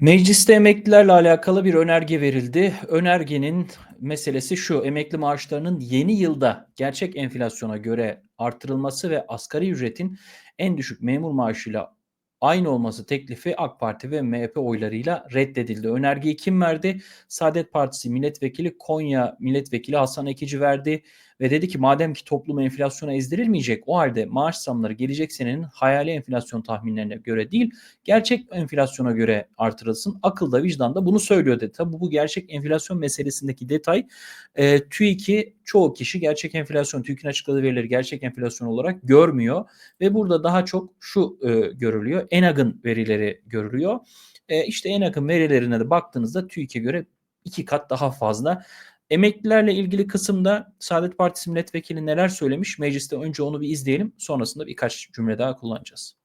Mecliste emeklilerle alakalı bir önerge verildi. Önergenin meselesi şu: emekli maaşlarının yeni yılda gerçek enflasyona göre artırılması ve asgari ücretin en düşük memur maaşıyla aynı olması teklifi AK Parti ve MHP oylarıyla reddedildi. Önergeyi kim verdi? Saadet Partisi Milletvekili Konya Milletvekili Hasan Ekici verdi ve dedi ki madem ki toplum enflasyona ezdirilmeyecek o halde maaş zamları gelecek senenin hayali enflasyon tahminlerine göre değil gerçek enflasyona göre artırılsın. Akılda vicdanda bunu söylüyor dedi. Tabi bu gerçek enflasyon meselesindeki detay e, TÜİK'i çoğu kişi gerçek enflasyon, TÜİK'in açıkladığı verileri gerçek enflasyon olarak görmüyor ve burada daha çok şu e, görülüyor. ENAG'ın verileri görülüyor. E, işte ENAG'ın verilerine de baktığınızda TÜİK'e göre iki kat daha fazla. Emeklilerle ilgili kısımda Saadet Partisi milletvekili neler söylemiş? Mecliste önce onu bir izleyelim. Sonrasında birkaç cümle daha kullanacağız.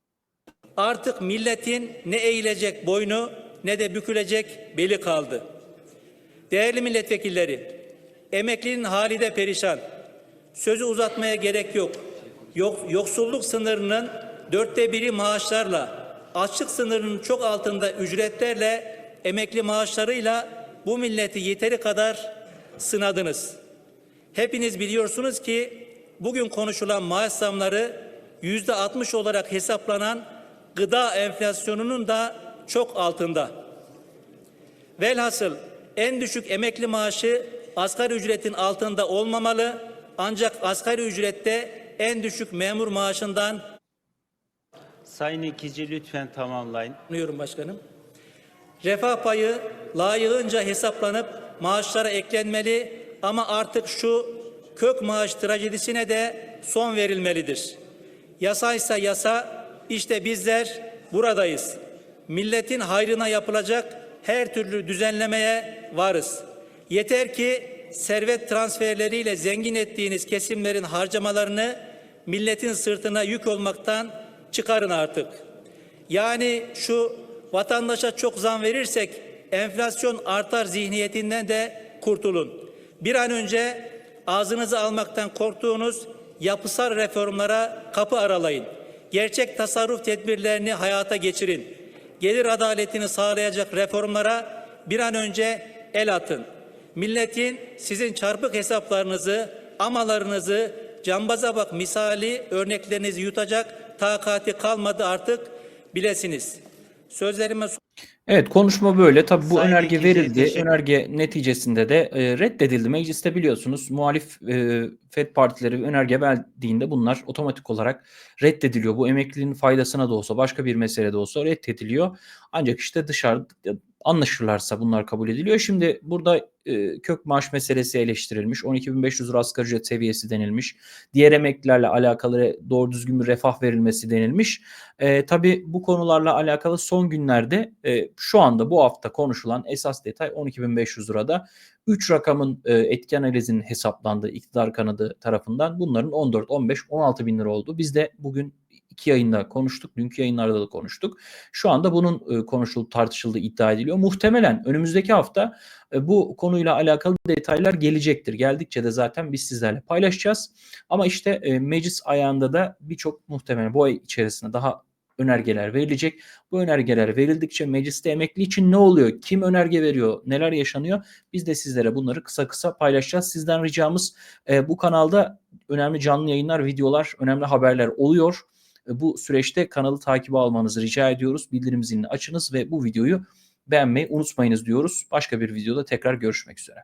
Artık milletin ne eğilecek boynu ne de bükülecek beli kaldı. Değerli milletvekilleri, emeklinin hali de perişan. Sözü uzatmaya gerek yok. yok yoksulluk sınırının dörtte biri maaşlarla, açlık sınırının çok altında ücretlerle, emekli maaşlarıyla bu milleti yeteri kadar sınadınız. Hepiniz biliyorsunuz ki bugün konuşulan maaş zamları yüzde 60 olarak hesaplanan gıda enflasyonunun da çok altında. Velhasıl en düşük emekli maaşı asgari ücretin altında olmamalı ancak asgari ücrette en düşük memur maaşından Sayın İkici lütfen tamamlayın. anlıyorum başkanım. Refah payı layığınca hesaplanıp maaşlara eklenmeli ama artık şu kök maaş trajedisine de son verilmelidir. Yasaysa yasa işte bizler buradayız. Milletin hayrına yapılacak her türlü düzenlemeye varız. Yeter ki servet transferleriyle zengin ettiğiniz kesimlerin harcamalarını milletin sırtına yük olmaktan çıkarın artık. Yani şu vatandaşa çok zam verirsek enflasyon artar zihniyetinden de kurtulun. Bir an önce ağzınızı almaktan korktuğunuz yapısal reformlara kapı aralayın. Gerçek tasarruf tedbirlerini hayata geçirin. Gelir adaletini sağlayacak reformlara bir an önce el atın. Milletin sizin çarpık hesaplarınızı, amalarınızı, cambaza bak misali örneklerinizi yutacak takati kalmadı artık bilesiniz. Sözlerime Evet konuşma böyle. Tabii bu Sayın önerge verildi. teşekkür- Önerge neticesinde de e, reddedildi. Mecliste biliyorsunuz muhalif e, FED partileri önerge verdiğinde bunlar otomatik olarak reddediliyor. Bu emekliliğin faydasına da olsa başka bir mesele de olsa reddediliyor. Ancak işte dışarıda anlaşırlarsa bunlar kabul ediliyor. Şimdi burada e, kök maaş meselesi eleştirilmiş. 12.500 lira asgari ücret seviyesi denilmiş. Diğer emeklilerle alakalı doğru düzgün bir refah verilmesi denilmiş. E, tabii bu konularla alakalı son günlerde e, şu anda bu hafta konuşulan esas detay 12.500 lirada 3 rakamın e, etki analizinin hesaplandığı iktidar kanadı tarafından bunların 14, 15, 16 bin lira oldu. Biz de bugün iki yayında konuştuk. Dünkü yayınlarda da konuştuk. Şu anda bunun e, konuşulup tartışıldığı iddia ediliyor. Muhtemelen önümüzdeki hafta e, bu konuyla alakalı detaylar gelecektir. Geldikçe de zaten biz sizlerle paylaşacağız. Ama işte e, meclis ayağında da birçok muhtemelen bu ay içerisinde daha önergeler verilecek. Bu önergeler verildikçe mecliste emekli için ne oluyor? Kim önerge veriyor? Neler yaşanıyor? Biz de sizlere bunları kısa kısa paylaşacağız. Sizden ricamız e, bu kanalda önemli canlı yayınlar, videolar, önemli haberler oluyor. E, bu süreçte kanalı takibe almanızı rica ediyoruz. Bildirim zilini açınız ve bu videoyu beğenmeyi unutmayınız diyoruz. Başka bir videoda tekrar görüşmek üzere.